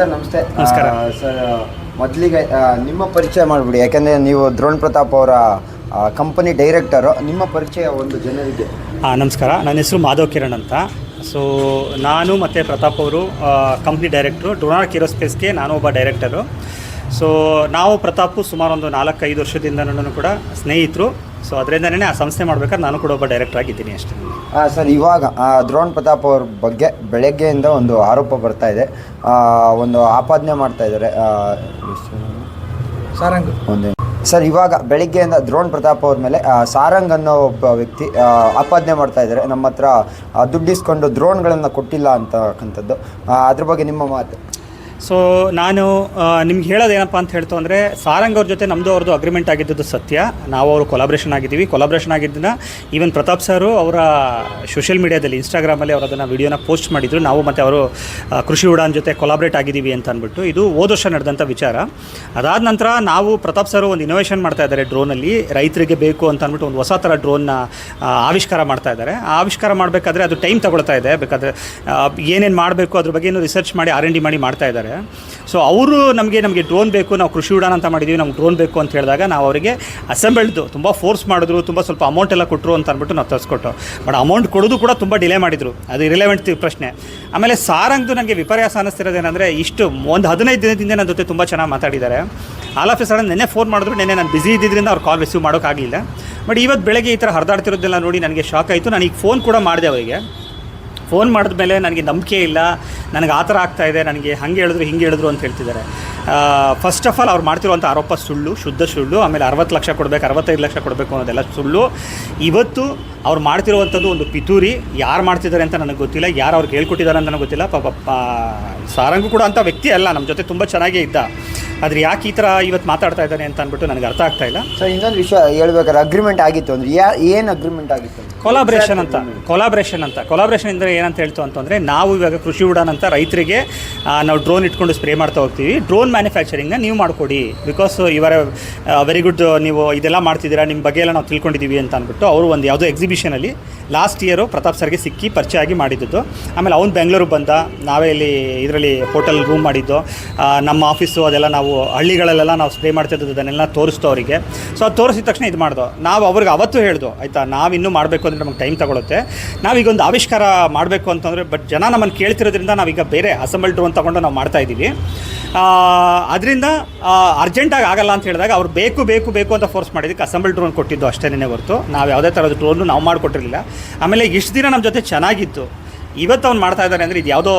Sir ನಮಸ್ತೆ. ನಮಸ್ಕಾರ. Sir ಮೊದಲಿಗೆ ನಿಮ್ಮ ಪರಿಚಯ ಮಾಡಿಬಿಡಿ. ಯಾಕಂದರೆ ನೀವು ದ್ರೋಣ್ ಪ್ರತಾಪ್ ಅವರ ಕಂಪನಿ ಡೈರೆಕ್ಟರು ನಿಮ್ಮ ಪರಿಚಯ ಒಂದು ಜನರಿಗೆ. ಹಾಂ ನಮಸ್ಕಾರ. ನನ್ನ ಹೆಸರು ಮಾಧವ್ ಕಿರಣ್ ಅಂತ. ಸೊ ನಾನು ಮತ್ತು ಪ್ರತಾಪ್ ಅವರು ಕಂಪ್ನಿ ಡೈರೆಕ್ಟ್ರು ಡೊನಾರ್ಕ್ ಕಿರೋಸ್ಪೇಸ್ಗೆ ನಾನು ಒಬ್ಬ ಡೈರೆಕ್ಟರು ಸೊ ನಾವು ಪ್ರತಾಪು ಸುಮಾರು ಒಂದು ನಾಲ್ಕೈದು ನನ್ನನ್ನು ಕೂಡ ಸ್ನೇಹಿತರು. ಸೊ ಅದರಿಂದನೇ ಆ ಸಂಸ್ಥೆ ಮಾಡ್ಬೇಕಾದ್ರೆ ನಾನು ಕೂಡ ಒಬ್ಬ ಡೈರೆಕ್ಟರ್ ಆಗಿದ್ದೀನಿ ಅಷ್ಟೇ. ಹಾಂ ಸರ್ ಇವಾಗ ಆ, ದ್ರೋಣ್ ಪ್ರತಾಪ್ ಅವ್ರ ಬಗ್ಗೆ ಬೆಳಗ್ಗೆಯಿಂದ ಒಂದು ಆರೋಪ ಬರ್ತಾ ಇದೆ. ಆ, ಒಂದು ಆಪಾದನೆ ಮಾಡ್ತಾ ಇದ್ದಾರೆ. ಆ, ಸಾರಂಗ್. ಒಂದು ಸರ್ ಇವಾಗ ಬೆಳಿಗ್ಗೆಯಿಂದ ದ್ರೋಣ್ ಪ್ರತಾಪ್ ಅವ್ರ ಮೇಲೆ ಆ, ಸಾರಂಗ್ ಅನ್ನೋ ಒಬ್ಬ ವ್ಯಕ್ತಿ ಆ, ಆಪಾದನೆ ಮಾಡ್ತಾ ಇದ್ದಾರೆ. ನಮ್ಮ ಹತ್ರ ದುಡ್ಡಿಸ್ಕೊಂಡು ದ್ರೋಣ್ಗಳನ್ನು ಕೊಟ್ಟಿಲ್ಲ ಅಂತಕ್ಕಂಥದ್ದು ಆ, ಅದ್ರ ಬಗ್ಗೆ ನಿಮ್ಮ ಮಾತು? ಸೊ ನಾನು ನಿಮ್ಗೆ ಹೇಳೋದೇನಪ್ಪ ಅಂತ ಹೇಳ್ತು ಅಂದರೆ, ಸಾರಂಗ್ ಅವ್ರ ಜೊತೆ ನಮ್ಮದು ಅವ್ರದ್ದು ಅಗ್ರಿಮೆಂಟ್ ಆಗಿದ್ದದ್ದು ಸತ್ಯ. ನಾವು ಅವರು ಕೊಲಾಬ್ರೇಷನ್ ಆಗಿದ್ದೀವಿ. ಕೊಲಾಬ್ರೇಷನ್ ಆಗಿದ್ದನ್ನ ಈವನ್ ಪ್ರತಾಪ್ ಸರು ಅವರ ಸೋಷಿಯಲ್ ಮೀಡಿಯಾದಲ್ಲಿ ಇನ್ಸ್ಟಾಗ್ರಾಮಲ್ಲಿ ಅವರು ಅದನ್ನು ವಿಡಿಯೋನ ಪೋಸ್ಟ್ ಮಾಡಿದರು. ನಾವು ಮತ್ತು ಅವರು ಕೃಷಿ ಉಡಾನ್ ಜೊತೆ ಕೊಲಾಬ್ರೇಟ್ ಆಗಿದ್ದೀವಿ ಅಂತ ಅಂದ್ಬಿಟ್ಟು, ಇದು ಹೋದ ವರ್ಷ ನಡೆದಂಥ ವಿಚಾರ. ಅದಾದ ನಂತರ ನಾವು ಪ್ರತಾಪ್ ಸರು ಒಂದು ಇನೋವೇಷನ್ ಮಾಡ್ತಾ ಇದ್ದಾರೆ ಡ್ರೋನಲ್ಲಿ ರೈತರಿಗೆ ಬೇಕು ಅಂತ ಅಂದ್ಬಿಟ್ಟು ಒಂದು ಹೊಸ ಥರ ಡ್ರೋನ್ನ ಆವಿಷ್ಕಾರ ಮಾಡ್ತಾ ಇದ್ದಾರೆ. ಆವಿಷ್ಕಾರ ಮಾಡಬೇಕಾದ್ರೆ ಅದು ಟೈಮ್ ತಗೊಳ್ತಾ ಇದೆ. ಬೇಕಾದರೆ ಏನೇನು ಮಾಡಬೇಕು ಅದ್ರ ಬಗ್ಗೆ ರಿಸರ್ಚ್ ಮಾಡಿ ಆರ್ ಮಾಡಿ ಮಾಡ್ತಾ ಇದ್ದಾರೆ. ಸೊ ಅವರು ನಮಗೆ ನಮಗೆ ಡ್ರೋನ್ ಬೇಕು, ನಾವು ಕೃಷಿ ಉಡಾನ ಅಂತ ಮಾಡಿದ್ದೀವಿ ನಮ್ಗೆ ಡ್ರೋನ್ ಬೇಕು ಅಂತ ಹೇಳಿದಾಗ ನಾವು ಅವರಿಗೆ ಅಸೆಂಬಲ್ಡ್ದು ತುಂಬ ಫೋರ್ಸ್ ಮಾಡಿದ್ರು, ತುಂಬ ಸ್ವಲ್ಪ ಅಮೌಂಟ್ ಎಲ್ಲ ಕೊಟ್ಟರು ಅಂತ ಅಂದ್ಬಿಟ್ಟು ನಾವು ತರಿಸ್ಕೊಟ್ಟು. ಬಟ್ ಅಮೌಂಟ್ ಕೊಡೋದು ಕೂಡ ತುಂಬ ಡಿಲೇ ಮಾಡಿದರು. ಅದು ಇರಿಲೆವೆಂಟ್ ಪ್ರಶ್ನೆ. ಆಮೇಲೆ ಸಾರಂಗ್ದು ನನಗೆ ವಿಪರ್ಯಾಸ ಅನ್ನಿಸ್ತಿರೋದೇನೆಂದರೆ, ಇಷ್ಟು ಒಂದು ಹದಿನೈದು ದಿನದಿಂದ ನನ್ನ ಜೊತೆ ತುಂಬ ಚೆನ್ನಾಗಿ ಮಾತಾಡಿದ್ದಾರೆ. ಆಲ್ ಆಫ್ ಎ ಸಡನ್ ನೆನ್ನೆ ಫೋನ್ ಮಾಡಿದ್ರು, ನೆನ್ನೆ ನಾನು ಬಿಸಿ ಇದ್ದಿದ್ದರಿಂದ ಅವ್ರು ಕಾಲ್ ರಿಸೀವ್ ಮಾಡೋಕ್ಕಾಗಲಿಲ್ಲ ಬಟ್ ಇವತ್ತು ಬೆಳಗ್ಗೆ ಈ ಥರ ಹರಿದಾಡ್ತಿರೋದೆಲ್ಲ ನೋಡಿ ನನಗೆ ಶಾಕ್ ಆಯಿತು. ನಾನು ಈಗ ಫೋನ್ ಕೂಡ ಮಾಡಿದೆ ಅವರಿಗೆ. ಫೋನ್ ಮಾಡಿದ ಮೇಲೆ ನನಗೆ ನಂಬಿಕೆ ಇಲ್ಲ. ನನಗೆ ಆ ಥರ ಇದೆ ನನಗೆ ಹಂಗೆ ಹೇಳಿದ್ರು ಹಿಂಗೆ ಹೇಳಿದ್ರು ಅಂತ ಹೇಳ್ತಿದ್ದಾರೆ. ಫಸ್ಟ್ ಆಫ್ ಆಲ್ ಅವ್ರು ಮಾಡ್ತಿರುವಂಥ ಆರೋಪ ಸುಳ್ಳು ಶುದ್ಧ ಸುಳ್ಳು ಆಮೇಲೆ ಅರವತ್ತು ಲಕ್ಷ ಕೊಡಬೇಕು ಅರವತ್ತೈದು ಲಕ್ಷ ಕೊಡಬೇಕು ಅನ್ನೋದೆಲ್ಲ ಸುಳ್ಳು. ಇವತ್ತು ಅವ್ರು ಮಾಡ್ತಿರುವಂಥದ್ದು ಒಂದು ಪಿತೂರಿ ಯಾರು ಮಾಡ್ತಿದ್ದಾರೆ ಅಂತ ನನಗೆ ಗೊತ್ತಿಲ್ಲ ಯಾರು ಅವ್ರಿಗೆ ಹೇಳ್ಕೊಟ್ಟಿದ್ದಾರೆ ಅಂತ ನನಗೆ ಗೊತ್ತಿಲ್ಲ ಪಾಪ ಸಾರಂಗು ಕೂಡ ಅಂಥ ವ್ಯಕ್ತಿ ಅಲ್ಲ ನಮ್ಮ ಜೊತೆ ತುಂಬ ಚೆನ್ನಾಗೇ ಇದ್ದ. ಆದರೆ ಯಾಕೆ ಈ ಥರ ಇವತ್ತು ಮಾತಾಡ್ತಾ ಇದ್ದಾನೆ ಅಂತ ಅಂದ್ಬಿಟ್ಟು ನನಗೆ ಅರ್ಥ ಆಗ್ತಾ ಇಲ್ಲ. ಸರ್ ಇನ್ನೊಂದು ವಿಷಯ ಹೇಳ್ಬೇಕಾದ್ರೆ ಅಗ್ರಿಮೆಂಟ್ ಆಗಿತ್ತು ಅಂದರೆ ಯಾ ಏನು ಅಗ್ರಿಮೆಂಟ್ ಆಗಿತ್ತು ಕೊಲಾಬ್ರೇಷನ್ ಅಂತ ಕೊಲಾಬ್ರೇಷನ್ ಅಂತ. ಕೊಲಾಬ್ರೇಷನ್ ಅಂದರೆ ಏನಂತ ಹೇಳ್ತು ಅಂತಂದರೆ ನಾವು ಇವಾಗ ಕೃಷಿ ಉಡಾನ್ ಅಂತ ರೈತರಿಗೆ ನಾವು ಡ್ರೋನ್ ಇಟ್ಕೊಂಡು ಸ್ಪ್ರೇ ಮಾಡ್ತಾ ಹೋಗ್ತೀವಿ. ಡ್ರೋನ್ ಮ್ಯಾನುಫ್ಯಾಕ್ಚರಿಂಗ್ನ ನೀವು ಮಾಡಿಕೊಡಿ. ಬಿಕಾಸ್ ಇವರ ವೆರಿ ಗುಡ್ ನೀವು ಇದೆಲ್ಲ ಮಾಡ್ತಿದ್ದೀರಾ, ನಿಮ್ಮ ಬಗ್ಗೆ ಎಲ್ಲ ನಾವು ತಿಳ್ಕೊಂಡಿದ್ದೀವಿ ಅಂತ ಅಂದ್ಬಿಟ್ಟು ಅವರು ಒಂದು ಯಾವುದೋ ಎಕ್ಸಿಬಿಷನಲ್ಲಿ ಲಾಸ್ಟ್ ಇಯರು ಪ್ರತಾಪ್ ಸರ್ಗೆ ಸಿಕ್ಕಿ ಪರಿಚಯ ಆಗಿ ಮಾಡಿದ್ದು ಆಮೇಲೆ ಅವ್ನು ಬೆಂಗಳೂರಿಗೆ ಬಂದ, ನಾವೇ ಇಲ್ಲಿ ಇದರಲ್ಲಿ ಹೋಟೆಲ್ ರೂಮ್ ಮಾಡಿದ್ದು. ನಮ್ಮ ಆಫೀಸು ಅದೆಲ್ಲ ನಾವು ಹಳ್ಳಿಗಳಲ್ಲೆಲ್ಲ ನಾವು ಸ್ಪ್ರೇ ಮಾಡ್ತಿದ್ದು ಅದನ್ನೆಲ್ಲ ತೋರಿಸ್ತು ಅವರಿಗೆ. ಸೊ ಅದು ತೋರಿಸಿದ ತಕ್ಷಣ ಇದು ಮಾಡ್ದು. ನಾವು ಅವ್ರಿಗೆ ಅವತ್ತು ಹೇಳ್ದು, ಆಯಿತಾ, ನಾವು ಇನ್ನೂ ಮಾಡಬೇಕು ಅಂದರೆ ನಮಗೆ ಟೈಮ್ ತಗೊಳುತ್ತೆ. ನಾವೀಗ ಒಂದು ಆವಿಷ್ಕಾರ ಮಾಡಬೇಕು ಅಂತಂದರೆ ಬಟ್ ಜನ ನಮ್ಮನ್ನು ಕೇಳ್ತಿರೋದ್ರಿಂದ ನಾವೀಗ ಬೇರೆ ಅಸೆಂಬಲ್ ಡ್ರೋನ್ ತೊಗೊಂಡು ನಾವು ಮಾಡ್ತಾ ಇದ್ದೀವಿ. ಅದರಿಂದ ಅರ್ಜೆಂಟಾಗಿ ಆಗಲ್ಲ ಅಂತ ಹೇಳಿದಾಗ ಅವ್ರು ಬೇಕು ಬೇಕು ಬೇಕು ಅಂತ ಫೋರ್ಸ್ ಮಾಡಿದ್ದಕ್ಕೆ ಅಸೆಂಬಲ್ ಡ್ರೋನ್ ಕೊಟ್ಟಿದ್ದು ಅಷ್ಟೇನೇ ಹೊರತು. ನಾವು ಯಾವುದೇ ಥರದ ಡ್ರೋನು ನಾವು ಮಾಡಿಕೊಟ್ಟಿರಲಿಲ್ಲ. ಆಮೇಲೆ ಇಷ್ಟು ದಿನ ನಮ್ಮ ಜೊತೆ ಚೆನ್ನಾಗಿತ್ತು ಇವತ್ತು ಅವ್ನು ಮಾಡ್ತಾ ಇದ್ದಾನೆ ಅಂದರೆ ಇದು ಯಾವುದೋ